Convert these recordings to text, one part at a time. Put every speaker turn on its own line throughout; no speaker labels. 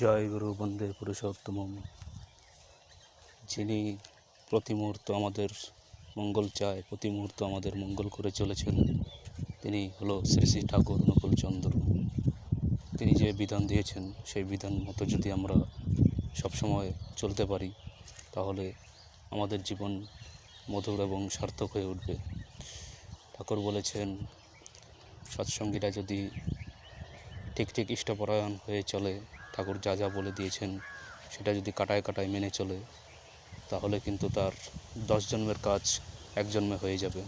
জয় গুরু, বন্দে পুরুষোত্তম যিনি প্রতি মুহূর্ত আমাদের মঙ্গল চায়, প্রতি মুহূর্ত আমাদের মঙ্গল করে চলেছেন, তিনি হলো শ্রী শ্রী ঠাকুর নকুলচন্দ্র তিনি যে বিধান দিয়েছেন, সেই বিধান মতো যদি আমরা সবসময় চলতে পারি, তাহলে আমাদের জীবন মধুর এবং সার্থক হয়ে উঠবে। ঠাকুর বলেছেন, সৎসঙ্গীরা যদি ঠিক ঠিক ইষ্টপরায়ণ হয়ে চলে, ঠাকুর যা যা বলে দিয়েছেন, সেটা যদি কাটায় কাটায় মেনে চলে, তাহলে কিন্তু তার দশ জন্মের কাজ এক জন্মে হয়ে যাবে।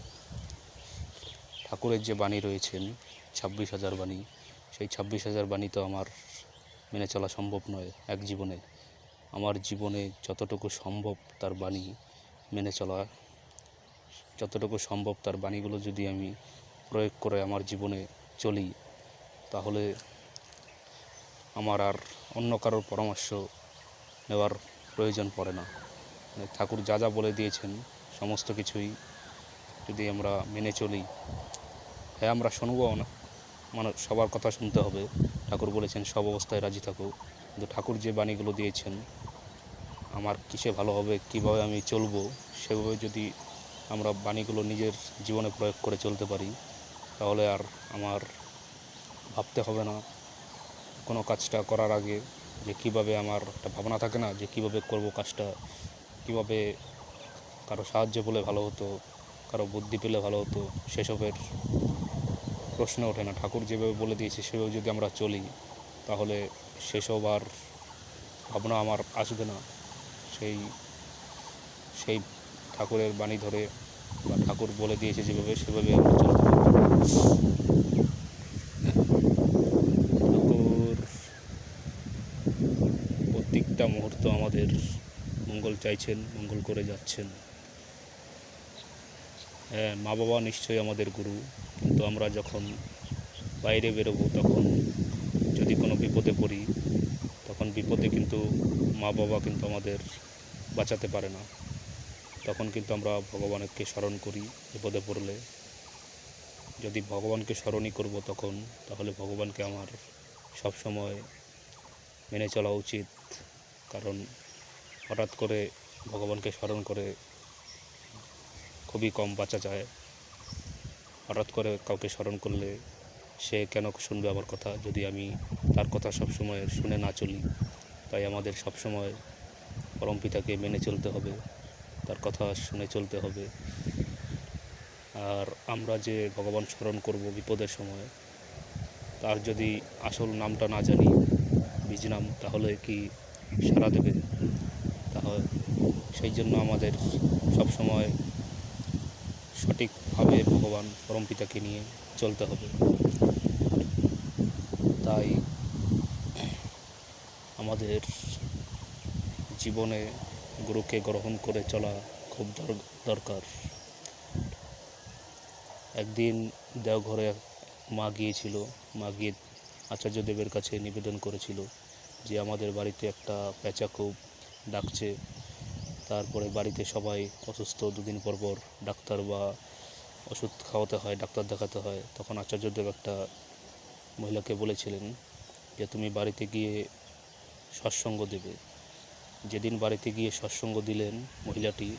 ঠাকুরের যে বাণী রয়েছেন, ছাব্বিশ হাজার বাণী সেই ছাব্বিশ হাজার বাণী তো আমার মেনে চলা সম্ভব নয় এক জীবনে। আমার জীবনে যতটুকু সম্ভব তার বাণী মেনে চলা, যতটুকু সম্ভব তার বাণীগুলো যদি আমি প্রয়োগ করে আমার জীবনে চলি, তাহলে আমার আর অন্য কারোর পরামর্শ নেওয়ার প্রয়োজন পড়ে না। মানে ঠাকুর যা যা বলে দিয়েছেন, সমস্ত কিছুই যদি আমরা মেনে চলি। হ্যাঁ আমরা শুনব না মানে সবার কথা শুনতে হবে। ঠাকুর বলেছেন, সব অবস্থায় রাজি থাকো। কিন্তু ঠাকুর যে বাণীগুলো দিয়েছেন, আমার কিসে ভালো হবে, কীভাবে আমি চলবো, সেভাবে যদি আমরা বাণীগুলো নিজের জীবনে প্রয়োগ করে চলতে পারি, তাহলে আর আমার ভাবতে হবে না। কোনো কাজটা করার আগে যে কীভাবে আমার একটা ভাবনা থাকে না, যে কীভাবে করব কাজটা, কীভাবে কারও সাহায্য পেলে ভালো হতো, কারও বুদ্ধি পেলে ভালো হতো, সেসবের প্রশ্ন ওঠে না। ঠাকুর যেভাবে বলে দিয়েছে, সেভাবে যদি আমরা চলি, তাহলে সেসব আর ভাবনা আমার আসবে না। সেই সেই ঠাকুরের বাণী ধরে বা ঠাকুর বলে দিয়েছে যেভাবে, সেভাবে আমরা চলতে ঠাকুর, প্রত্যেকটা মুহূর্ত আমাদের মঙ্গল চাইছেন, মঙ্গল করে যাচ্ছেন। মা বাবা নিশ্চয়ই আমাদের গুরু। কিন্তু আমরা যখন বাইরে বেরোবো, তখন যদি কোনো বিপদে পড়ি, তখন বিপদে কিন্তু মা বাবা কিন্তু আমাদের বাঁচাতে পারে না। তখন কিন্তু আমরা ভগবানকে স্মরণ করি বিপদে পড়লে। যদি ভগবানকে স্মরণই করব তখন, তাহলে ভগবানকে আমার সব সময় মেনে চলা উচিত। কারণ হঠাৎ করে ভগবানকে স্মরণ করে খুবই কম বাঁচা যায়। হঠাৎ করে কাউকে স্মরণ করলে সে কেন শুনবে আমার কথা? যদি আমি তার কথা সব সময় শুনে না চলি, তাই আমাদের সব সময় পরম পিতাকে মেনে চলতে হবে, তার কথা শুনে চলতে হবে। আর আমরা যে ভগবান স্মরণ করব বিপদের সময়, তার যদি আসল নামটা না জানি বীজ নাম তাহলে কি সারা দেবে? তাহলে সেই জন্য আমাদের সব সময় সঠিকভাবে ভগবান পরমপিতাকে নিয়ে চলতে হবে। তাই আমাদের জীবনে গুরুকে গ্রহণ করে চলা খুব দর- দরকার। একদিন দেওঘরে মা গিয়েছিল, মা গিয়ে আচার্যদেবের কাছে নিবেদন করেছিল যে আমাদের বাড়িতে একটা পেঁচা খুব ডাকছে। তারপরে বাড়িতে সবাই অসুস্থ, দুদিন পর পর ডাক্তার বা ওষুধ খাওয়াতে হয়, ডাক্তার দেখাতে হয়। তখন আচার্যদেব একটা মহিলাকে বলেছিলেন যে, তুমি বাড়িতে গিয়ে সৎসঙ্গ দেবে। যেদিন বাড়িতে গিয়ে সৎসঙ্গ দিলেন মহিলাটি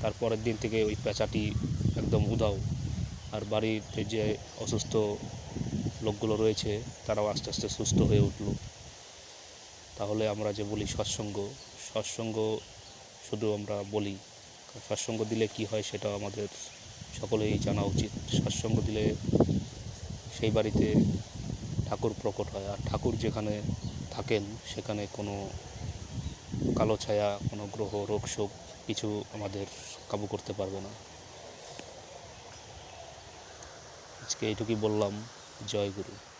তারপরের দিন থেকে ওই পেঁচাটি একদম উদাও আর বাড়িতে যে অসুস্থ লোকগুলো রয়েছে, তারাও আস্তে আস্তে সুস্থ হয়ে উঠল। তাহলে আমরা যে বলি সৎসঙ্গ সৎসঙ্গ শুধু আমরা বলি সৎসঙ্গ দিলে কি হয় সেটা আমাদের সকলেই জানা উচিত। সৎসঙ্গ দিলে সেই বাড়িতে ঠাকুর প্রকট হয় আর ঠাকুর যেখানে থাকেন সেখানে কোনো কালো ছায়া, কোনো গ্রহ, রোগ, শোক কিছু আমাদের কাবু করতে পারবে না। আজকে এইটুকুই বললাম। জয় গুরু।